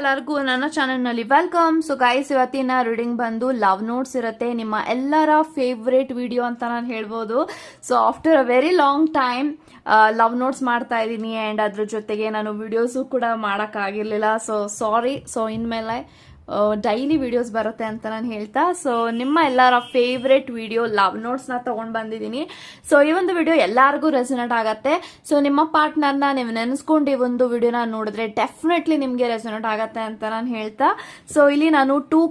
ಎಲ್ಲರಿಗೂ ನನ್ನ ಚಾನೆಲ್ನಲ್ಲಿ ವೆಲ್ಕಮ್. ಸೊ ಗೈಸ್ ಇವತ್ತಿನ ರೀಡಿಂಗ್ ಬಂದು ಲವ್ ನೋಟ್ಸ್ ಇರುತ್ತೆ. ನಿಮ್ಮ ಎಲ್ಲರ ಫೇವ್ರೇಟ್ ವಿಡಿಯೋ ಅಂತ ನಾನು ಹೇಳ್ಬೋದು. So after a very long time love notes ಮಾಡ್ತಾ ಇದ್ದೀನಿ. ಆ್ಯಂಡ್ ಅದ್ರ ಜೊತೆಗೆ ನಾನು ವಿಡಿಯೋಸು ಕೂಡ ಮಾಡೋಕ್ಕಾಗಿರಲಿಲ್ಲ. ಸೊ ಸಾರಿ ಸೊ ಇನ್ಮೇಲೆ ಡೈಲಿ ವಿಡಿಯೋಸ್ ಬರುತ್ತೆ ಅಂತ ನಾನು ಹೇಳ್ತಾ. ಸೊ ನಿಮ್ಮ ಎಲ್ಲರ ಫೇವ್ರೆಟ್ ವಿಡಿಯೋ ಲವ್ ನೋಟ್ಸ್ನ ತೊಗೊಂಡು ಬಂದಿದ್ದೀನಿ. ಸೊ ಈ ಒಂದು ವಿಡಿಯೋ ಎಲ್ಲರಿಗೂ ರೆಸೊನೇಟ್ ಆಗುತ್ತೆ. ಸೊ ನಿಮ್ಮ ಪಾರ್ಟ್ನರ್ನ ನೀವು ನೆನೆಸ್ಕೊಂಡು ಈ ಒಂದು ವಿಡಿಯೋನ ನೋಡಿದ್ರೆ ಡೆಫಿನೆಟ್ಲಿ ನಿಮಗೆ ರೆಸೊನೇಟ್ ಆಗುತ್ತೆ ಅಂತ ನಾನು ಹೇಳ್ತಾ. ಸೊ ಇಲ್ಲಿ ನಾನು ಟೂ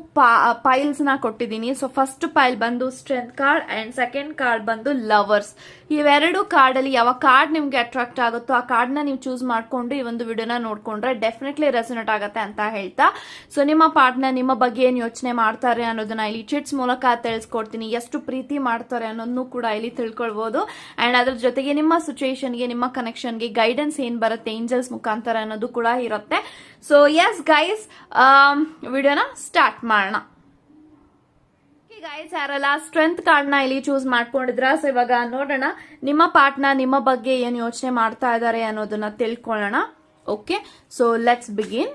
ಪೈಲ್ಸ್ನ ಕೊಟ್ಟಿದ್ದೀನಿ. ಸೊ ಫಸ್ಟ್ ಪೈಲ್ ಬಂದು strength card and second card ಬಂದು ಲವರ್ಸ್ ಇವೆರಡು ಕಾರ್ಡಲ್ಲಿ ಯಾವ ಕಾರ್ಡ್ ನಿಮಗೆ ಅಟ್ರಾಕ್ಟ್ ಆಗುತ್ತೋ ಆ ಕಾರ್ಡ್ನ ನೀವು ಚೂಸ್ ಮಾಡಿಕೊಂಡು ಈ ಒಂದು ವಿಡಿಯೋನ ನೋಡಿಕೊಂಡ್ರೆ ಡೆಫಿನೆಟ್ಲಿ ರೆಸೊನೇಟ್ ಆಗುತ್ತೆ ಅಂತ ಹೇಳ್ತಾ. ಸೊ ನಿಮ್ಮ ಪಾರ್ಟ್ನರ್ ನಿಮ್ಮ ಬಗ್ಗೆ ಏನು ಯೋಚನೆ ಮಾಡ್ತಾರೆ ಅನ್ನೋದನ್ನ ಇಲ್ಲಿ ಚಿಟ್ಸ್ ಮೂಲಕ ತಿಳಿಸ್ಕೊಡ್ತೀನಿ. ಎಷ್ಟು ಪ್ರೀತಿ ಮಾಡ್ತಾರೆ ಅನ್ನೋದನ್ನು ಕೂಡ ಇಲ್ಲಿ ತಿಳ್ಕೊಳ್ಬಹುದು ಅಂಡ್ ಅದ್ರ ಜೊತೆಗೆ ನಿಮ್ಮ ಸಿಚುಯೇಷನ್ಗೆ ನಿಮ್ಮ ಕನೆಕ್ಷನ್ಗೆ ಗೈಡೆನ್ಸ್ ಏನ್ ಬರುತ್ತೆ ಏಂಜಲ್ಸ್ ಮುಖಾಂತರ ಅನ್ನೋದು ಕೂಡ ಇರುತ್ತೆ. ಸೊ ಎಸ್ ಗೈಸ್ ವಿಡಿಯೋನ ಸ್ಟಾರ್ಟ್ ಮಾಡೋಣ. ಗೈಸ್ ಯಾರಲ್ಲ ಸ್ಟ್ರೆಂತ್ ಕಾರ್ಡ್ನ ಇಲ್ಲಿ ಚೂಸ್ ಮಾಡ್ಕೊಂಡಿದ್ರ? ಸೊ ಇವಾಗ ನೋಡೋಣ, ನಿಮ್ಮ ಪಾರ್ಟ್ನರ್ ನಿಮ್ಮ ಬಗ್ಗೆ ಏನು ಯೋಚನೆ ಮಾಡ್ತಾ ಇದ್ದಾರೆ ಅನ್ನೋದನ್ನ ತಿಳ್ಕೊಳ್ಳೋಣ. Okay so let's begin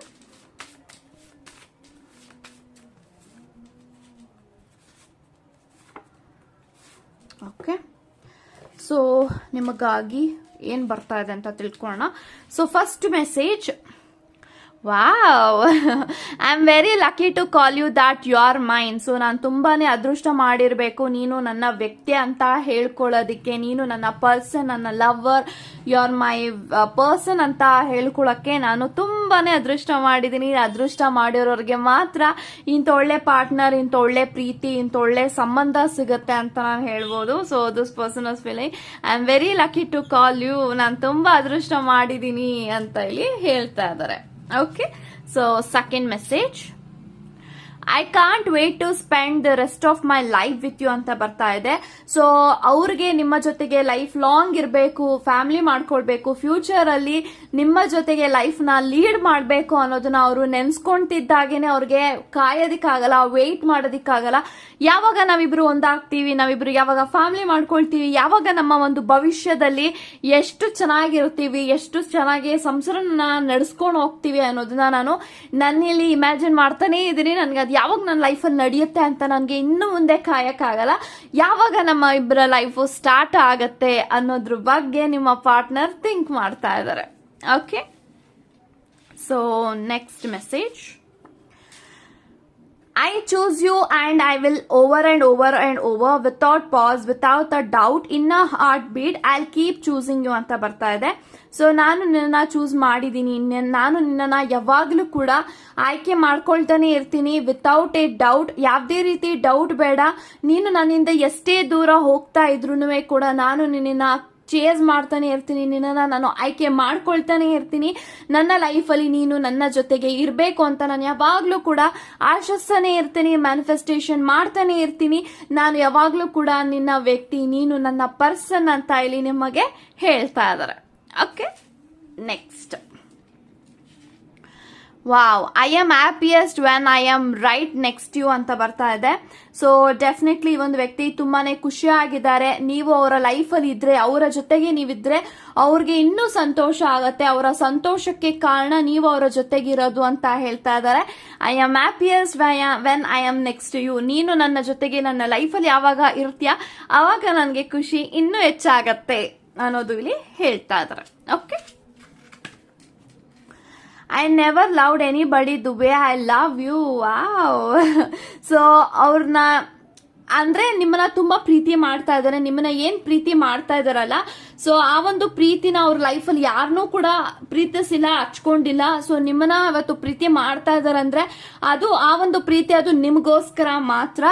okay so ನಿಮಗಾಗಿ ಏನು ಬರ್ತಾ ಇದೆ ಅಂತ ತಿಳ್ಕೊಳ್ಳೋಣ so first message wow I am very lucky to call you that you are mind so ನಾನು ತುಂಬಾ ಅದೃಷ್ಟ ಮಾಡಿರಬೇಕು. ನೀನು ನನ್ನ ವ್ಯಕ್ತಿ ಅಂತ ಹೇಳ್ಕೊಳ್ಳೋದಕ್ಕೆ, ನೀನು ನನ್ನ ಪರ್ಸನ್ ನನ್ನ lover you are my person ಅಂತ ಹೇಳ್ಕೊಳಕ್ಕೆ ನಾನು ತುಂಬಾ ಅದೃಷ್ಟ ಮಾಡಿದ್ದೀನಿ. ಅದೃಷ್ಟ ಮಾಡಿರೋರಿಗೆ ಮಾತ್ರ ಇಂಥ ಒಳ್ಳೆ ಪಾರ್ಟ್ನರ್ ಇಂಥ ಒಳ್ಳೆ ಪ್ರೀತಿ, ಇಂಥ ಒಳ್ಳೆ ಸಂಬಂಧ ಸಿಗುತ್ತೆ ಅಂತ ನಾನು ಹೇಳ್ಬೋದು. So this person as feeling I am very lucky to call you ನಾನು ತುಂಬ ಅದೃಷ್ಟ ಮಾಡಿದ್ದೀನಿ ಅಂತ ಇಲ್ಲಿ ಹೇಳ್ತಾ ಇದ್ದಾರೆ. Okay so second message I can't wait to spend the rest of my life with you ಅಂತ ಬರ್ತಾ ಇದೆ. ಸೊ ಅವ್ರಿಗೆ ನಿಮ್ಮ ಜೊತೆಗೆ ಲೈಫ್ ಲಾಂಗ್ ಇರಬೇಕು ಫ್ಯಾಮಿಲಿ ಮಾಡ್ಕೊಳ್ಬೇಕು ಫ್ಯೂಚರ್ ಅಲ್ಲಿ ನಿಮ್ಮ ಜೊತೆಗೆ ಲೈಫ್ನ ಲೀಡ್ ಮಾಡಬೇಕು ಅನ್ನೋದನ್ನ ಅವರು ನೆನ್ಸ್ಕೊಂತಿದ್ದಾಗೇನೆ ಅವ್ರಿಗೆ ಕಾಯೋದಿಕ್ಕಾಗಲ್ಲ ವೇಟ್ ಮಾಡೋದಿಕ್ಕಾಗಲ್ಲ. ಯಾವಾಗ ನಾವಿಬ್ರು ಒಂದಾಗ್ತೀವಿ, ನಾವಿಬ್ರು ಯಾವಾಗ ಫ್ಯಾಮಿಲಿ ಮಾಡ್ಕೊಳ್ತೀವಿ, ಯಾವಾಗ ನಮ್ಮ ಒಂದು ಭವಿಷ್ಯದಲ್ಲಿ ಎಷ್ಟು ಚೆನ್ನಾಗಿರ್ತೀವಿ, ಎಷ್ಟು ಚೆನ್ನಾಗಿ ಸಂಸಾರನ ನಡೆಸ್ಕೊಂಡು ಹೋಗ್ತೀವಿ ಅನ್ನೋದನ್ನ ನಾನು ನನ್ನಲ್ಲಿ ಇಮ್ಯಾಜಿನ್ ಮಾಡ್ತಾನೆ ಇದ್ದೀನಿ. ನನ್ಗೆ ಅದು ಯಾವಾಗ ನನ್ನ ಲೈಫಲ್ಲಿ ನಡೆಯುತ್ತೆ ಅಂತ ನನಗೆ ಇನ್ನೂ ಮುಂದೆ ಕಾಯೋಕ್ಕಾಗಲ್ಲ. ಯಾವಾಗ ನಮ್ಮ ಇಬ್ಬರ ಲೈಫು ಸ್ಟಾರ್ಟ್ ಆಗತ್ತೆ ಅನ್ನೋದ್ರ ಬಗ್ಗೆ ನಿಮ್ಮ ಪಾರ್ಟ್ನರ್ ಥಿಂಕ್ ಮಾಡ್ತಾ ಇದ್ದಾರೆ okay so next message I choose you and I will over and over and over without pause, without a doubt, in a heartbeat, I'll keep choosing you ಅಂತ ಬರ್ತಾ ಇದೆ so ನಾನು ನಿನ್ನ ಚೂಸ್ ಮಾಡಿದ್ದೀನಿ ನಾನು ನಿನ್ನನ್ನ ಯಾವಾಗಲೂ ಕೂಡ ಆಯ್ಕೆ ಮಾಡ್ಕೊಳ್ತಾನೆ ಇರ್ತೀನಿ ವಿತೌಟ್ ಎ ಡೌಟ್ ಯಾವುದೇ ರೀತಿ ಡೌಟ್ ಬೇಡ ನೀನು ನನ್ನಿಂದ ಎಷ್ಟೇ ದೂರ ಹೋಗ್ತಾ ಇದ್ರು ಕೂಡ ನಾನು ನಿನ್ನ ಚೇಸ್ ಮಾಡ್ತಾನೆ ಇರ್ತೀನಿ, ನಿನ್ನನ್ನು ನಾನು ಆಯ್ಕೆ ಮಾಡ್ಕೊಳ್ತಾನೆ ಇರ್ತೀನಿ. ನನ್ನ ಲೈಫಲ್ಲಿ ನೀನು ನನ್ನ ಜೊತೆಗೆ ಇರಬೇಕು ಅಂತ ನಾನು ಯಾವಾಗಲೂ ಕೂಡ ಆಶಿಸ್ತಾನೆ ಇರ್ತೀನಿ ಮ್ಯಾನಿಫೆಸ್ಟೇಷನ್ ಮಾಡ್ತಾನೆ ಇರ್ತೀನಿ. ನಾನು ಯಾವಾಗಲೂ ಕೂಡ ನಿನ್ನ ವ್ಯಕ್ತಿ, ನೀನು ನನ್ನ ಪರ್ಸನ್ ಅಂತ ಇಲ್ಲಿ ನಿಮಗೆ ಹೇಳ್ತಾ ಇದ್ದಾರೆ. Okay next wow I am happiest when I am right next you ಅಂತ ಬರ್ತಾ ಇದೆ. ಸೊ ಡೆಫಿನೆಟ್ಲಿ ಒಂದು ವ್ಯಕ್ತಿ ತುಂಬಾನೇ ಖುಷಿಯಾಗಿದ್ದಾರೆ. ನೀವು ಅವರ ಲೈಫಲ್ಲಿ ಇದ್ರೆ, ಅವರ ಜೊತೆಗೆ ನೀವಿದ್ರೆ ಅವ್ರಿಗೆ ಇನ್ನೂ ಸಂತೋಷ ಆಗತ್ತೆ. ಅವರ ಸಂತೋಷಕ್ಕೆ ಕಾರಣ ನೀವು ಅವರ ಜೊತೆಗಿರೋದು ಅಂತ ಹೇಳ್ತಾ ಇದ್ದಾರೆ. I am happiest when I am next you ನೀನು ನನ್ನ ಜೊತೆಗೆ ನನ್ನ ಲೈಫಲ್ಲಿ ಯಾವಾಗ ಇರ್ತೀಯ ಆವಾಗ ನನಗೆ ಖುಷಿ ಇನ್ನೂ ಹೆಚ್ಚಾಗತ್ತೆ ಅನ್ನೋದು ಇಲ್ಲಿ ಹೇಳ್ತಾ ಇದ್ದಾರೆ. Okay I never loved any ಬಡಿ ದು way I love you wow so ಅವ್ರನ್ನ ಅಂದ್ರೆ ನಿಮ್ಮನ್ನ ತುಂಬಾ ಪ್ರೀತಿ ಮಾಡ್ತಾ ಇದ್ದಾರೆ, ನಿಮ್ಮನ್ನ ಏನ್ ಪ್ರೀತಿ ಮಾಡ್ತಾ ಇದಾರಲ್ಲ ಸೊ ಆ ಒಂದು ಪ್ರೀತಿನ ಅವ್ರ ಲೈಫಲ್ಲಿ ಯಾರನ್ನೂ ಕೂಡ ಪ್ರೀತಿಸಿಲ್ಲ, ಹಚ್ಕೊಂಡಿಲ್ಲ ಸೊ ನಿಮ್ಮನ್ನ ಅವತ್ತು ಪ್ರೀತಿ ಮಾಡ್ತಾ ಇದಾರಂದ್ರೆ ಅದು ಆ ಒಂದು ಪ್ರೀತಿ ಅದು ನಿಮಗೋಸ್ಕರ ಮಾತ್ರ.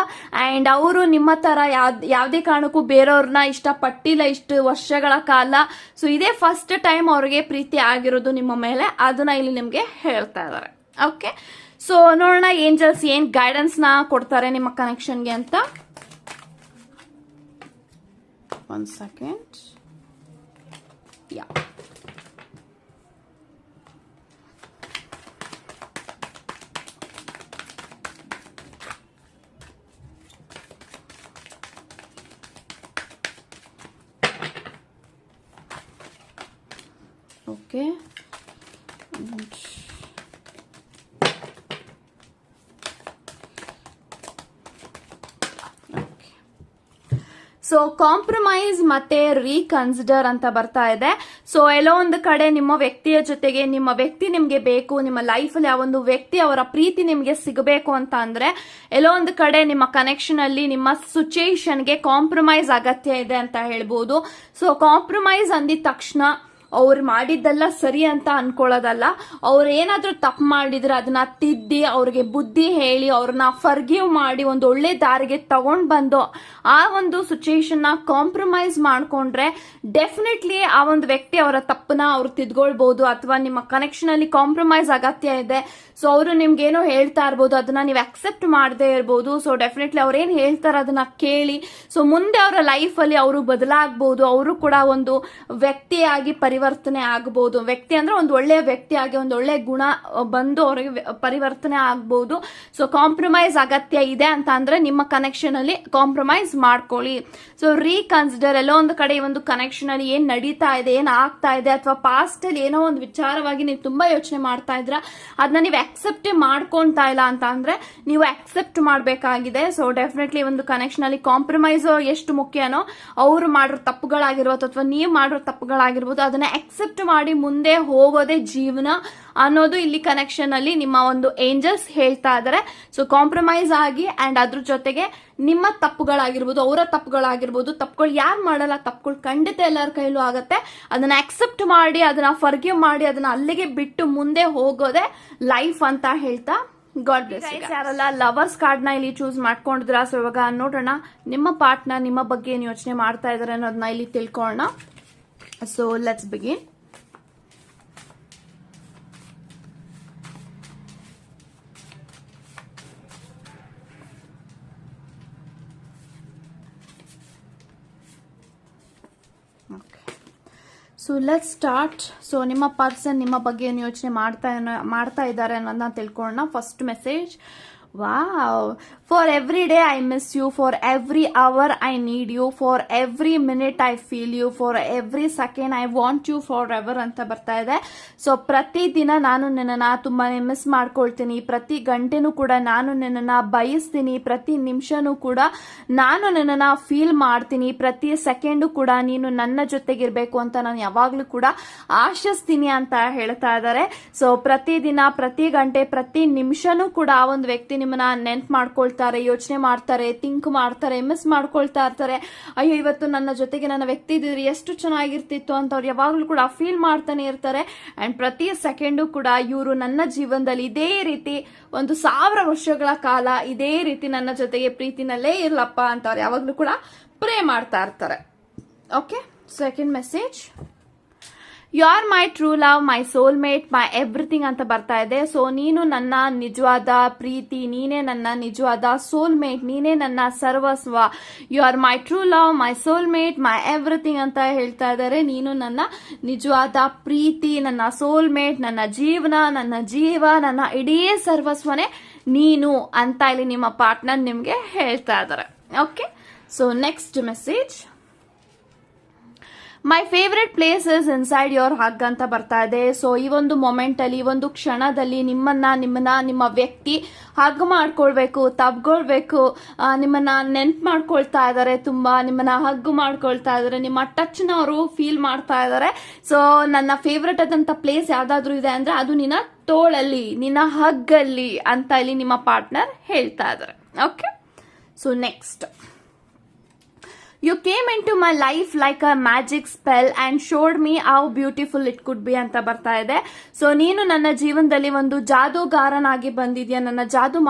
ಅಂಡ್ ಅವರು ನಿಮ್ಮ ತರ ಯಾವ್ದೇ, ಯಾವುದೇ ಕಾರಣಕ್ಕೂ ಬೇರೆಯವ್ರನ್ನ ಇಷ್ಟಪಟ್ಟಿಲ್ಲ ಇಷ್ಟು ವರ್ಷಗಳ ಕಾಲ ಸೊ ಇದೇ ಫಸ್ಟ್ ಟೈಮ್ ಅವ್ರಿಗೆ ಪ್ರೀತಿ ಆಗಿರೋದು ನಿಮ್ಮ ಮೇಲೆ, ಅದನ್ನ ಇಲ್ಲಿ ನಿಮ್ಗೆ ಹೇಳ್ತಾ ಇದ್ದಾರೆ. ಓಕೆ ಸೊ ನೋಡೋಣ ಏಂಜಲ್ಸ್ ಏನ್ ಗೈಡೆನ್ಸ್ನ ಕೊಡ್ತಾರೆ ನಿಮ್ಮ ಕನೆಕ್ಷನ್ಗೆ ಅಂತ. One second. Yeah. Okay so compromise ಮತ್ತೆ ರೀಕನ್ಸಿಡರ್ ಅಂತ ಬರ್ತಾ ಇದೆ. ಸೊ ಎಲ್ಲೋ ಒಂದು ಕಡೆ ನಿಮ್ಮ ವ್ಯಕ್ತಿಯ ಜೊತೆಗೆ, ನಿಮ್ಮ ವ್ಯಕ್ತಿ ನಿಮ್ಗೆ ಬೇಕು, ನಿಮ್ಮ ಲೈಫ್ ಅಲ್ಲಿ ಆ ಒಂದು ವ್ಯಕ್ತಿ ಅವರ ಪ್ರೀತಿ ನಿಮ್ಗೆ ಸಿಗಬೇಕು ಅಂತ ಅಂದ್ರೆ, ಎಲ್ಲೋ ಒಂದು ಕಡೆ ನಿಮ್ಮ ಕನೆಕ್ಷನ್ ಅಲ್ಲಿ ನಿಮ್ಮ ಸಿಚುಯೇಷನ್ಗೆ ಕಾಂಪ್ರಮೈಸ್ ಅಗತ್ಯ ಇದೆ ಅಂತ ಹೇಳ್ಬೋದು. ಸೊ ಕಾಂಪ್ರಮೈಸ್ ಅಂದಿದ ತಕ್ಷಣ ಅವ್ರು ಮಾಡಿದ್ದೆಲ್ಲ ಸರಿ ಅಂತ ಅನ್ಕೊಳ್ಳೋದಲ್ಲ. ಅವ್ರು ಏನಾದ್ರೂ ತಪ್ಪು ಮಾಡಿದ್ರೆ ಅದನ್ನ ತಿದ್ದಿ, ಅವ್ರಿಗೆ ಬುದ್ಧಿ ಹೇಳಿ, ಅವ್ರನ್ನ ಫರ್ಗಿವ್ ಮಾಡಿ ಒಂದು ಒಳ್ಳೆ ದಾರಿಗೆ ತಗೊಂಡ್ ಬಂದು ಆ ಒಂದು ಸಿಚುಯೇಷನ್ನ ಕಾಂಪ್ರಮೈಸ್ ಮಾಡ್ಕೊಂಡ್ರೆ ಡೆಫಿನೆಟ್ಲಿ ಆ ಒಂದು ವ್ಯಕ್ತಿ ಅವರ ತಪ್ಪನ್ನ ಅವ್ರು ತಿದ್ಕೊಳ್ಬಹುದು ಅಥವಾ ನಿಮ್ಮ ಕನೆಕ್ಷನ್ ಅಲ್ಲಿ ಕಾಂಪ್ರಮೈಸ್ ಅಗತ್ಯ ಇದೆ. ಸೊ ಅವರು ನಿಮ್ಗೆ ಏನೋ ಹೇಳ್ತಾ ಇರ್ಬೋದು, ಅದನ್ನ ನೀವು ಅಕ್ಸೆಪ್ಟ್ ಮಾಡದೇ ಇರ್ಬೋದು. ಸೊ ಡೆಫಿನೆಟ್ಲಿ ಅವ್ರು ಏನ್ ಹೇಳ್ತಾರೆ ಅದನ್ನ ಕೇಳಿ. ಸೊ ಮುಂದೆ ಅವರ ಲೈಫ್ ಅಲ್ಲಿ ಅವರು ಬದಲಾಗಬಹುದು ಅವರು ಕೂಡ ಒಂದು ವ್ಯಕ್ತಿಯಾಗಿ ಪರಿವರ್ತನೆ ಆಗಬಹುದು ವ್ಯಕ್ತಿ ಅಂದ್ರೆ ಒಂದು ಒಳ್ಳೆಯ ವ್ಯಕ್ತಿಯಾಗಿ ಒಂದು ಒಳ್ಳೆ ಗುಣ ಬಂದು ಅವರಿಗೆ ಪರಿವರ್ತನೆ ಆಗ್ಬೋದು. ಸೊ ಕಾಂಪ್ರಮೈಸ್ ಅಗತ್ಯ ಇದೆ ಅಂತ ಅಂದ್ರೆ ನಿಮ್ಮ ಕನೆಕ್ಷನ್ ಅಲ್ಲಿ ಕಾಂಪ್ರಮೈಸ್ ಮಾಡ್ಕೊಳ್ಳಿ. ಸೊ ರೀಕನ್ಸಿಡರ್ ಎಲ್ಲೋ ಒಂದು ಕಡೆ ಒಂದು ಕನೆಕ್ಷನ್ ಅಲ್ಲಿ ಏನ್ ನಡೀತಾ ಇದೆ, ಏನ್ ಆಗ್ತಾ ಇದೆ, ಅಥವಾ ಪಾಸ್ಟ್ ಅಲ್ಲಿ ಏನೋ ಒಂದು ವಿಚಾರವಾಗಿ ನೀವು ತುಂಬಾ ಯೋಚನೆ ಮಾಡ್ತಾ ಇದ್ರ ಅದನ್ನ ನೀವು ಅಕ್ಸೆಪ್ಟ್ ಮಾಡ್ಕೊಂತಾ ಇಲ್ಲ ಅಂತ ನೀವು ಅಕ್ಸೆಪ್ಟ್ ಮಾಡಬೇಕಾಗಿದೆ. ಸೊ ಡೆಫಿನೆಟ್ಲಿ ಒಂದು ಕನೆಕ್ಷನ್ ಅಲ್ಲಿ ಕಾಂಪ್ರಮೈಸ್ ಎಷ್ಟು ಮುಖ್ಯನೋ ಅವರು ಮಾಡಿರೋ ತಪ್ಪುಗಳಾಗಿರ್ಬೋದು ಅಥವಾ ನೀವು ಮಾಡಿರೋ ತಪ್ಪುಗಳಾಗಿರ್ಬೋದು, ಅದನ್ನ ಅಕ್ಸೆಪ್ಟ್ ಮಾಡಿ ಮುಂದೆ ಹೋಗೋದೇ ಜೀವನ ಅನ್ನೋದು ಇಲ್ಲಿ ಕನೆಕ್ಷನ್ ಅಲ್ಲಿ ನಿಮ್ಮ ಒಂದು ಏಂಜಲ್ಸ್ ಹೇಳ್ತಾ ಇದಾರೆ. ಸೊ ಕಾಂಪ್ರಮೈಸ್ ಆಗಿ ಅಂಡ್ ಅದ್ರ ಜೊತೆಗೆ ನಿಮ್ಮ ತಪ್ಪುಗಳಾಗಿರ್ಬೋದು ಅವರ ತಪ್ಪುಗಳಾಗಿರ್ಬೋದು ತಪ್ಪುಗಳು ಯಾರು ಮಾಡಲ್ಲ ತಪ್ಪುಗಳು ಖಂಡಿತ ಎಲ್ಲರ ಕೈಲೂ ಆಗತ್ತೆ. ಅದನ್ನ ಅಕ್ಸೆಪ್ಟ್ ಮಾಡಿ ಅದನ್ನ ಫರ್ಗಿವ್ ಮಾಡಿ ಅದನ್ನ ಅಲ್ಲಿಗೆ ಬಿಟ್ಟು ಮುಂದೆ ಹೋಗೋದೇ ಲೈಫ್ ಅಂತ ಹೇಳ್ತಾ ಗಾಡ್ ಬ್ಲೆಸ್ ಯಾರಲ್ಲ ಲವರ್ಸ್ ಕಾರ್ಡ್ನ ಇಲ್ಲಿ ಚೂಸ್ ಮಾಡ್ಕೊಂಡಿದ್ರ ಸೊ ಇವಾಗ ನೋಡೋಣ ನಿಮ್ಮ ಪಾರ್ಟ್ನ ನಿಮ್ಮ ಬಗ್ಗೆ ಏನು ಯೋಚನೆ ಮಾಡ್ತಾ ಇದಾರೆ ಅನ್ನೋದನ್ನ ಇಲ್ಲಿ ತಿಳ್ಕೊಳ್ಳೋಣ. So let's begin. So let start so ನಿಮ್ಮ ಪರ್ಸನ್ ನಿಮ್ಮ ಬಗ್ಗೆ ಏನು ಯೋಚನೆ ಮಾಡ್ತಾ ಮಾಡ್ತಾ ಇದ್ದಾರೆ ಅನ್ನೋದನ್ನ ತಿಳ್ಕೊಳ್ಳೋಣ. First message wow for every day I miss you for every hour I need you for every minute I feel you for every second I want you for ever ಅಂತ ಬರ್ತಾ ಇದೆ. ಸೊ ಪ್ರತಿದಿನ ನಾನು ನಿನ್ನನ್ನು ತುಂಬಾನೇ ಮಿಸ್ ಮಾಡ್ಕೊಳ್ತೀನಿ. ಪ್ರತಿ ಗಂಟೆನೂ ಕೂಡ ನಾನು ನಿನ್ನನ್ನು ಬಯಸ್ತೀನಿ. ಪ್ರತಿ ನಿಮಿಷನೂ ಕೂಡ ನಾನು ನಿನ್ನನ್ನು ಫೀಲ್ ಮಾಡ್ತೀನಿ. ಪ್ರತಿ ಸೆಕೆಂಡು ಕೂಡ ನೀನು ನನ್ನ ಜೊತೆಗಿರ್ಬೇಕು ಅಂತ ನಾನು ಯಾವಾಗಲೂ ಕೂಡ ಆಶಿಸ್ತೀನಿ ಅಂತ ಹೇಳ್ತಾ ಇದ್ದಾರೆ. ಸೊ ಪ್ರತಿದಿನ, ಪ್ರತಿ ಗಂಟೆ, ಪ್ರತಿ ನಿಮಿಷನೂ ಕೂಡ ಆ ಒಂದು ವ್ಯಕ್ತಿ ನಿಮ್ಮನ್ನ ನೆನ್ಪು ಮಾಡ್ಕೊಳ್ತಾರೆ ಯೋಚನೆ ಮಾಡ್ತಾರೆ ಥಿಂಕ್ ಮಾಡ್ತಾರೆ ಮಿಸ್ ಮಾಡ್ಕೊಳ್ತಾ ಇರ್ತಾರೆ. ಅಯ್ಯೋ, ಇವತ್ತು ನನ್ನ ಜೊತೆಗೆ ನನ್ನ ವ್ಯಕ್ತಿ ಇದ್ದಿದ್ರೆ ಎಷ್ಟು ಚೆನ್ನಾಗಿರ್ತಿತ್ತು ಅಂತ ಅವ್ರು ಯಾವಾಗಲೂ ಕೂಡ ಫೀಲ್ ಮಾಡ್ತಾನೆ ಇರ್ತಾರೆ. ಅಂಡ್ ಪ್ರತಿ ಸೆಕೆಂಡು ಕೂಡ ಇವರು ನನ್ನ ಜೀವನದಲ್ಲಿ ಇದೇ ರೀತಿ ಒಂದು ಸಾವಿರ ವರ್ಷಗಳ ಕಾಲ ಇದೇ ರೀತಿ ನನ್ನ ಜೊತೆಗೆ ಪ್ರೀತಿನಲ್ಲೇ ಇರ್ಲಪ್ಪ ಅಂತ ಅವ್ರು ಯಾವಾಗಲೂ ಕೂಡ ಪ್ರೇ ಮಾಡ್ತಾ ಇರ್ತಾರೆ. Okay second message you are my true love my soul mate my everything ಅಂತ ಬರ್ತಾ ಇದೆ. ಸೊ ನೀನು ನನ್ನ ನಿಜವಾದ ಪ್ರೀತಿ, ನೀನೇ ನನ್ನ ನಿಜವಾದ ಸೋಲ್ ಮೇಟ್ ನೀನೇ ನನ್ನ ಸರ್ವಸ್ವ. You are my true love my soul mate my everything ಅಂತ ಹೇಳ್ತಾ ಇದ್ದಾರೆ. ನೀನು ನನ್ನ ನಿಜವಾದ ಪ್ರೀತಿ, ನನ್ನ ಸೋಲ್ ಮೇಟ್ ನನ್ನ ಜೀವನ, ನನ್ನ ಜೀವ, ನನ್ನ ಇಡೀ ಸರ್ವಸ್ವನೇ ನೀನು ಅಂತ ಇಲ್ಲಿ ನಿಮ್ಮ ಪಾರ್ಟ್ನರ್ ನಿಮಗೆ ಹೇಳ್ತಾ ಇದ್ದಾರೆ. Okay so next message my favourite place is inside your hug ಅಂತ ಬರ್ತಾ ಇದೆ. ಸೊ ಈ ಒಂದು ಮೊಮೆಂಟ್ ಅಲ್ಲಿ, ಈ ಒಂದು ಕ್ಷಣದಲ್ಲಿ ನಿಮ್ಮನ್ನ ನಿಮ್ಮನ್ನ, ನಿಮ್ಮ ವ್ಯಕ್ತಿ ಹಗ್ ಮಾಡ್ಕೊಳ್ಬೇಕು, ತಬ್ಕೊಳ್ಬೇಕು ನಿಮ್ಮನ್ನ ನೆನ್ಪು ಮಾಡ್ಕೊಳ್ತಾ ಇದ್ದಾರೆ ತುಂಬಾ, ನಿಮ್ಮನ್ನ ಹಗ್ ಮಾಡ್ಕೊಳ್ತಾ ಇದ್ದಾರೆ ನಿಮ್ಮ ಟಚ್ನ ಅವರು ಫೀಲ್ ಮಾಡ್ತಾ ಇದ್ದಾರೆ ಸೊ ನನ್ನ ಫೇವ್ರೆಟ್ ಆದಂತ ಪ್ಲೇಸ್ ಯಾವ್ದಾದ್ರು ಇದೆ ಅಂದ್ರೆ ಅದು ನಿನ್ನ ತೋಳಲ್ಲಿ, ನಿನ್ನ ಹಗ್ಗಲ್ಲಿ ಅಂತ ಇಲ್ಲಿ ನಿಮ್ಮ ಪಾರ್ಟ್ನರ್ ಹೇಳ್ತಾ ಇದ್ದಾರೆ okay so next you came in to my life like a magic spell and showed me how beautiful it could be ಅಂತ ಬರ್ತಾ ಇದೆ. ಸೊ ನೀನು ನನ್ನ ಜೀವನದಲ್ಲಿ ಒಂದು ಜಾದೂಗಾರನಾಗಿ ಬಂದಿದ್ಯಾ? ನನ್ನ ಜಾದು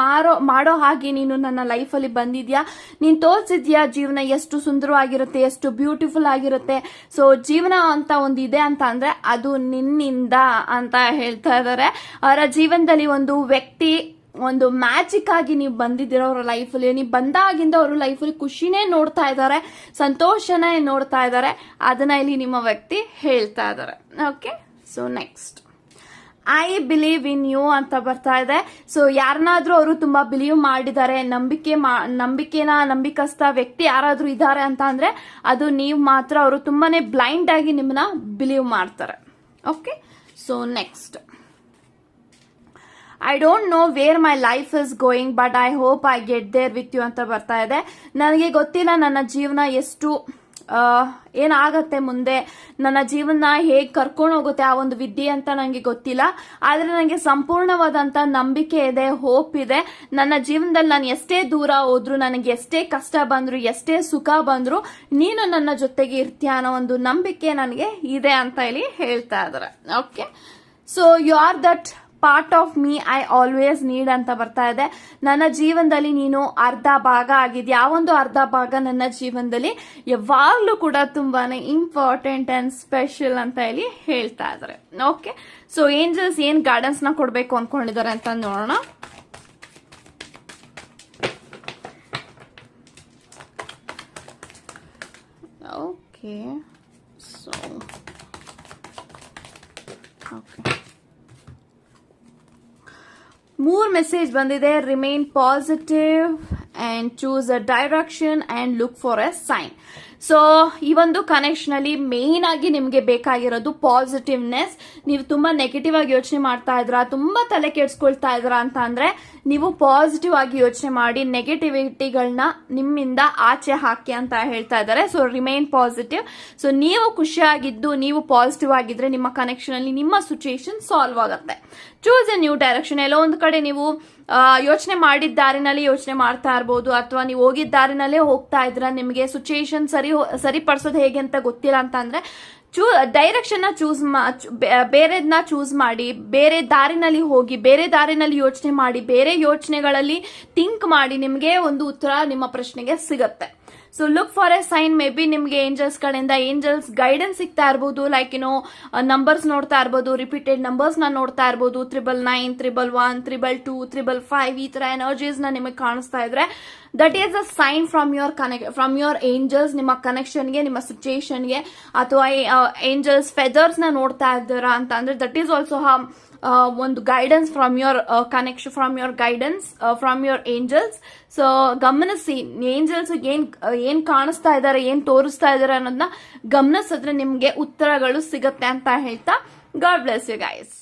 ಮಾರೋ ಮಾಡೋ ಹಾಗೆ ನೀನು ನನ್ನ ಲೈಫಲ್ಲಿ ಬಂದಿದ್ಯಾ? ನೀನು ತೋರಿಸಿದ್ಯಾ ಜೀವನ ಎಷ್ಟು ಸುಂದರವಾಗಿರುತ್ತೆ, ಎಷ್ಟು ಬ್ಯೂಟಿಫುಲ್ ಆಗಿರುತ್ತೆ? ಸೊ ಜೀವನ ಅಂತ ಒಂದು ಇದೆ ಅಂತ ಅಂದ್ರೆ ಅದು ನಿನ್ನಿಂದ ಅಂತ ಹೇಳ್ತಾ ಇದ್ದಾರೆ. ಅವರ ಜೀವನದಲ್ಲಿ ಒಂದು ವ್ಯಕ್ತಿ ಒಂದು ಮ್ಯಾಜಿಕ್ ಆಗಿ ನೀವು ಬಂದಿದ್ದೀರ ಅವರ ಲೈಫಲ್ಲಿ ನೀವು ಬಂದಾಗಿಂದ ಅವರು ಲೈಫಲ್ಲಿ ಖುಷಿನೇ ನೋಡ್ತಾ ಇದ್ದಾರೆ ಸಂತೋಷನೇ ನೋಡ್ತಾ ಇದ್ದಾರೆ ಅದನ್ನ ಇಲ್ಲಿ ನಿಮ್ಮ ವ್ಯಕ್ತಿ ಹೇಳ್ತಾ ಇದ್ದಾರೆ okay so next I believe in you ಅಂತ ಬರ್ತಾ ಇದೆ. ಸೊ ಯಾರನ್ನಾದ್ರೂ ಅವರು ತುಂಬಾ ಬಿಲೀವ್ ಮಾಡಿದ್ದಾರೆ. ನಂಬಿಕೆ ನಂಬಿಕೆನ, ನಂಬಿಕಸ್ಥ ವ್ಯಕ್ತಿ ಯಾರಾದ್ರೂ ಇದ್ದಾರೆ ಅಂತ ಅಂದ್ರೆ ಅದು ನೀವು ಮಾತ್ರ ಅವರು ತುಂಬಾನೇ ಬ್ಲೈಂಡ್ ಆಗಿ ನಿಮ್ಮನ್ನ ಬಿಲೀವ್ ಮಾಡ್ತಾರೆ. Okay so next I don't know wear my life is going but I hope I get there with you ಅಂತ ಬರ್ತಾ ಇದೆ. ನನಗೆ ಗೊತ್ತಿಲ್ಲ ನನ್ನ ಜೀವನ ಎಷ್ಟು ಏನಾಗತ್ತೆ ಮುಂದೆ. ನನ್ನ ಜೀವನ ಹೇಗೆ ಕರ್ಕೊಂಡು ಹೋಗುತ್ತೆ ಆ ಒಂದು ವಿದ್ಯೆ ಅಂತ ನನಗೆ ಗೊತ್ತಿಲ್ಲ. ಆದರೆ ನನಗೆ ಸಂಪೂರ್ಣವಾದಂಥ ನಂಬಿಕೆ ಇದೆ ಹೋಪ್ ಇದೆ. ನನ್ನ ಜೀವನದಲ್ಲಿ ನಾನು ಎಷ್ಟೇ ದೂರ ಹೋದ್ರು, ನನಗೆ ಎಷ್ಟೇ ಕಷ್ಟ ಬಂದ್ರು, ಎಷ್ಟೇ ಸುಖ ಬಂದ್ರು, ನೀನು ನನ್ನ ಜೊತೆಗೆ ಇರ್ತೀಯ ಅನ್ನೋ ಒಂದು ನಂಬಿಕೆ ನನಗೆ ಇದೆ ಅಂತ ಹೇಳಿ ಹೇಳ್ತಾ ಇದ್ದಾರೆ. Okay so you are that part of me I always need ಅಂತ ಬರ್ತಾ ಇದೆ. ನನ್ನ ಜೀವನದಲ್ಲಿ ನೀನು ಅರ್ಧ ಭಾಗ ಆಗಿದ್ಯಾ? ಒಂದು ಅರ್ಧ ಭಾಗ ನನ್ನ ಜೀವನದಲ್ಲಿ ಯಾವಾಗಲೂ ಕೂಡ ತುಂಬಾನೇ ಇಂಪಾರ್ಟೆಂಟ್ ಅಂಡ್ ಸ್ಪೆಷಲ್ ಅಂತ ಹೇಳಿ ಹೇಳ್ತಾ ಇದ್ದಾರೆ ಓಕೆ ಸೊ ಏಂಜಲ್ಸ್ ಏನ್ ಗೈಡೆನ್ಸ್ನ ಕೊಡ್ಬೇಕು ಅನ್ಕೊಂಡಿದ್ದಾರೆ ಅಂತ ನೋಡೋಣ. ಓಕೆ ಸೊ ಓಕೆ ಮೂರ್ ಮೆಸೇಜ್ ಬಂದಿದೆ remain positive and choose a direction and look for a sign so ಈ ಒಂದು ಕನೆಕ್ಷನ್ ಅಲ್ಲಿ ಮೇನ್ ಆಗಿ ನಿಮಗೆ ಬೇಕಾಗಿರೋದು ಪಾಸಿಟಿವ್ನೆಸ್ ನೀವು ತುಂಬಾ ನೆಗೆಟಿವ್ ಆಗಿ ಯೋಚನೆ ಮಾಡ್ತಾ ಇದ್ರಾ ತುಂಬಾ ತಲೆ ಕೆಡ್ಸ್ಕೊಳ್ತಾ ಇದ್ರಾ ಅಂತ ಅಂದ್ರೆ ನೀವು ಪಾಸಿಟಿವ್ ಆಗಿ ಯೋಚನೆ ಮಾಡಿ ನೆಗೆಟಿವಿಟಿಗಳನ್ನ ನಿಮ್ಮಿಂದ ಆಚೆ ಹಾಕಿ ಅಂತ ಹೇಳ್ತಾ ಇದ್ದಾರೆ. ಸೊ ರಿಮೈನ್ ಪಾಸಿಟಿವ್ ಸೊ ನೀವು ಖುಷಿಯಾಗಿದ್ದು, ನೀವು ಪಾಸಿಟಿವ್ ಆಗಿದ್ರೆ ನಿಮ್ಮ ಕನೆಕ್ಷನ್ ಅಲ್ಲಿ ನಿಮ್ಮ ಸಿಚುಯೇಷನ್ ಸಾಲ್ವ್ ಆಗುತ್ತೆ. ಚೂಸ್ ಎ ನ್ಯೂ ಡೈರೆಕ್ಷನ್ ಎಲ್ಲೋ ಒಂದು ಕಡೆ ನೀವು ಯೋಚನೆ ಮಾಡಿದ ದಾರಿನಲ್ಲಿ ಯೋಚನೆ ಮಾಡ್ತಾ ಇರ್ಬೋದು, ಅಥವಾ ನೀವು ಹೋಗಿದ್ದ ದಾರಿನಲ್ಲೇ ಹೋಗ್ತಾ ಇದ್ರ, ನಿಮಗೆ ಸಿಚುಯೇಷನ್ ಸರಿ ಸರಿಪಡಿಸೋದು ಹೇಗೆ ಅಂತ ಗೊತ್ತಿಲ್ಲ ಅಂತ ಅಂದ್ರೆ, ಚೂ ಡೈರೆಕ್ಷನ್ನ ಚೂಸ್ ಮಾ ಬೇರೆದನ್ನ ಚೂಸ್ ಮಾಡಿ, ಬೇರೆ ದಾರಿನಲ್ಲಿ ಹೋಗಿ, ಬೇರೆ ದಾರಿನಲ್ಲಿ ಯೋಚನೆ ಮಾಡಿ, ಬೇರೆ ಯೋಚನೆಗಳಲ್ಲಿ ಥಿಂಕ್ ಮಾಡಿ ನಿಮಗೆ ಒಂದು ಉತ್ತರ ನಿಮ್ಮ ಪ್ರಶ್ನೆಗೆ ಸಿಗತ್ತೆ. So look for A sign may be ನಿಮ್ಗೆ ಏಂಜಲ್ಸ್ ಕಡೆಯಿಂದ ಏಂಜಲ್ಸ್ ಗೈಡೆನ್ಸ್ ಸಿಗ್ತಾ ಇರ್ಬೋದು. ಲೈಕ್ ಏನೋ ನಂಬರ್ಸ್ ನೋಡ್ತಾ ಇರ್ಬೋದು. ರಿಪೀಟೆಡ್ ನಂಬರ್ಸ್ನ ನೋಡ್ತಾ ಇರ್ಬೋದು. Triple nine triple one triple two triple five ಈ ತರ ಎನರ್ಜೀಸ್ನ ನಿಮಗೆ ಕಾಣಿಸ್ತಾ ಇದ್ರೆ that is a sign from your connect from your angels ನಿಮ್ಮ ಕನೆಕ್ಷನ್ಗೆ ನಿಮ್ಮ ಸಿಚುಯೇಷನ್ಗೆ ಅಥವಾ ಏಂಜಲ್ಸ್ ಫೆದರ್ಸ್ನ ನೋಡ್ತಾ ಇದ್ದೀರಾ ಅಂತ ಅಂದ್ರೆ ದಟ್ ಈಸ್ ಆಲ್ಸೋ ಒಂದು guidance from your connection from your guidance from your angels so ಗಮನಿಸಿ ಏಂಜಲ್ಸ್ ಏನ್ ಏನ್ ಕಾಣಿಸ್ತಾ ಇದ್ದಾರೆ ಏನ್ ತೋರಿಸ್ತಾ ಇದ್ದಾರೆ ಅನ್ನೋದನ್ನ ಗಮನಿಸಿದ್ರೆ ನಿಮ್ಗೆ ಉತ್ತರಗಳು ಸಿಗತ್ತೆ ಅಂತ ಹೇಳ್ತಾ. God bless you guys